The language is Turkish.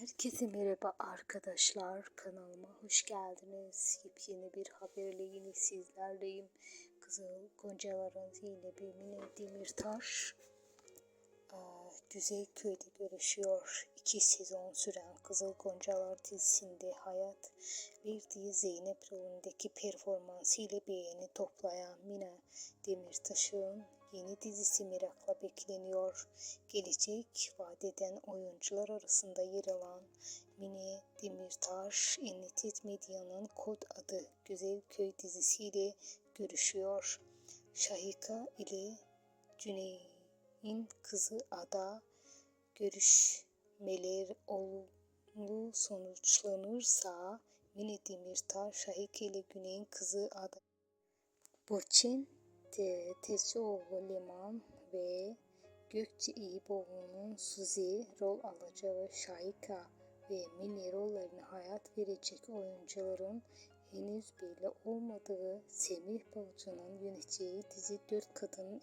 Herkese merhaba arkadaşlar. Kanalıma hoş geldiniz. Yepyeni bir haberle yine sizlerleyim. Kızıl Goncaların yine bir Mine Demirtaş eee, Güzelköy'de görüşüyor. İki sezon süren Kızıl Goncalar dizisinde hayat verdiği Zeynep rolündeki performansıyla beğeni toplayan Mine Demirtaş'ın yeni dizisi merakla bekleniyor. Gelecek vadeden oyuncular arasında yer alan Mine Demirtaş, Enlitet Medya'nın kod adı Güzelköy dizisiyle görüşüyor. Şahika ile Cüneyt'in kızı Ada görüşmeler olumlu sonuçlanırsa Mine Demirtaş, Şahika ile Güney'in kızı Ada Burçin Te Tezcioğlu Leman ve Gökçe İyiboğlu'nun Suzi rol alacağı Şahika ve Mine rollerine hayat verecek oyuncuların henüz belli olmadığı Semih Balcı'nın yöneteceği dizi Dört Kadının